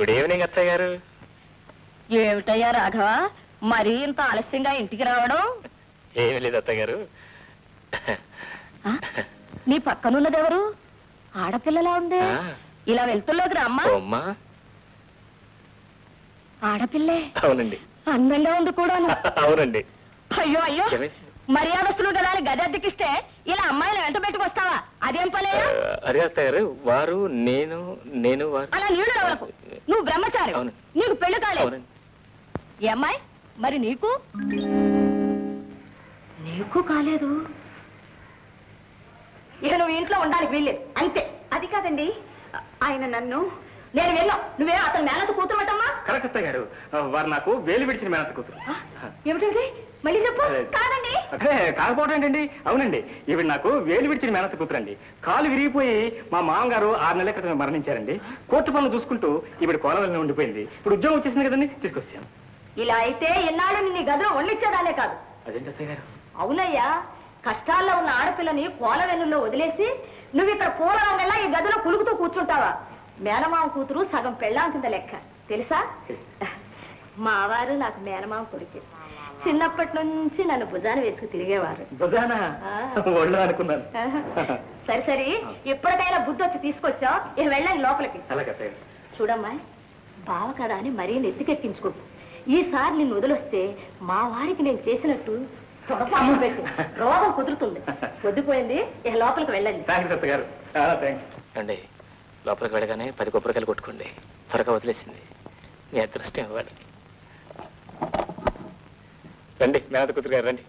Good evening అత్తయ్య గారు. ఏమిటయ్యా రాఘవ? మరీ ఇంత ఆలస్యంగా ఇంటికి రావడం? ఏమీ లేదు అత్తయ్య గారు. ఆ? నీ పక్కనున్నదెవరు ఆడపిల్లలా ఉంది. ఆ, ఇలా వెళ్తుల్లోకి రమ్మా. ఓ అమ్మా ఆడపిల్లే. అవునండి. అందంగా ఉంది కూడాను. అవునండి. అయ్యో అయ్యో. ఏమి? మర్యాదస్తులు అని గది అద్దెకిస్తే ఇలా అమ్మాయిలు వెంట పెట్టుకొస్తావా? అదేం పనే అత్తయ్య గారు వారు నేను నేను వారు. అలా నువ్వు బ్రహ్మచారి. అవును. నీకు పెళ్ళి కాలేదు. అవునండి. అమ్మాయి? మరి నీకు? నీకు కాలేదు. ఇక నువ్వు ఇంట్లో ఉండడానికి వీల్లేదు అంతే. అది కాదండి. ఆయన నన్ను నేను వెళ్ళా నువ్వే అతను మేనత కూతురటమ్మా కరెక్ట్ అత్తయ్య గారు. వారు నాకు వేలు విడిచిన మేనత్త కూతురు. ఏమిటండి? మళ్ళీ చెప్పు. అదే. కాదండి. అదే కాకపోవడం ఏంటండి? అవునండి. ఈవిడ నాకు వేలు విడిచిన మేనత్త కూతురండి. కాలు విరిగిపోయి మా మామగారు ఆరు నెలల క్రితం మరణించారండి. కోర్టు పనులు చూసుకుంటూ ఈవిడ కోలవల్ని ఉండిపోయింది. ఇప్పుడు ఉద్యోగం వచ్చేసింది కదండి తీసుకొచ్చాను. ఇలా అయితే ఎన్నాళ్ళని నీ గదిలో వండించేదానే కాదు. అదేంటి అత్తయ్య గారు? అవునయ్యా కష్టాల్లో ఉన్న ఆడపిల్లని పూల వెన్నుల్లో వదిలేసి నువ్వు ఇక్కడ పూల రంగల్లా ఈ గదిలో కులుకుతూ కూర్చుంటావా? మేనమామ కూతురు సగం పెళ్ళాం కింద లెక్క. తెలుసా? మావారు నాకు మేనమామ కొడుకు. చిన్నప్పటి నుంచి నన్ను భుజాన వేసుకు తిరిగేవారు. ఒళ్ళు అనుకున్నాను. సరే సరే. ఇప్పటికైనా బుద్ధి వచ్చి తీసుకొచ్చావు. ఇక వెళ్ళండి లోపలికి. చూడమ్మా బావ కదా అని మరీ నెత్తికెక్కించుకోకు ఈసారి నిన్ను వదిలొస్తే మా వారికి నేను చేసినట్టు రోగం కుదురుతుంది. పొద్దుపోయింది ఇక లోపలికి వెళ్ళండి. అండి లోపలికి వెళ్ళగానే పది కొబ్బరికాయలు కొట్టుకోండి. త్వరగా వదిలేసింది. మీ అదృష్టం ఇవ్వాలి. రండి మేనత కూతురు గారు రండి.